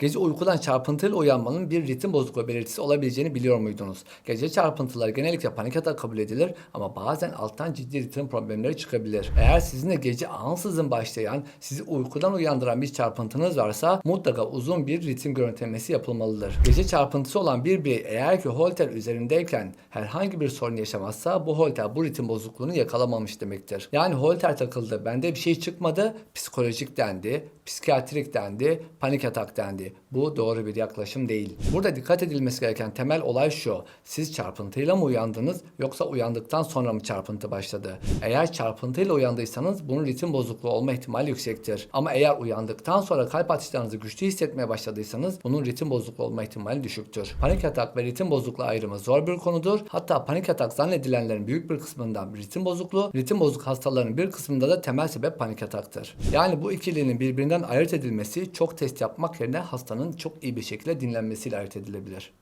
Gece uykudan çarpıntıyla uyanmanın bir ritim bozukluğu belirtisi olabileceğini biliyor muydunuz? Gece çarpıntıları genellikle panik atak kabul edilir ama bazen alttan ciddi ritim problemleri çıkabilir. Eğer sizin de gece ansızın başlayan, sizi uykudan uyandıran bir çarpıntınız varsa mutlaka uzun bir ritim görüntülemesi yapılmalıdır. Gece çarpıntısı olan bir birey eğer ki holter üzerindeyken herhangi bir sorun yaşamazsa bu holter bu ritim bozukluğunu yakalamamış demektir. Yani holter takıldı, bende bir şey çıkmadı, psikolojik dendi, psikiyatrik dendi, panik atak dendi. Bu doğru bir yaklaşım değil. Burada dikkat edilmesi gereken temel olay şu. Siz çarpıntıyla mı uyandınız yoksa uyandıktan sonra mı çarpıntı başladı? Eğer çarpıntıyla uyandıysanız bunun ritim bozukluğu olma ihtimali yüksektir. Ama eğer uyandıktan sonra kalp atışlarınızı güçlü hissetmeye başladıysanız bunun ritim bozukluğu olma ihtimali düşüktür. Panik atak ve ritim bozukluğu ayrımı zor bir konudur. Hatta panik atak zannedilenlerin büyük bir kısmından ritim bozukluğu, ritim bozuk hastaların bir kısmında da temel sebep panik ataktır. Yani bu ikilinin birbirinden ayırt edilmesi çok test yapmak yerine hastanın çok iyi bir şekilde dinlenmesiyle ayırt edilebilir.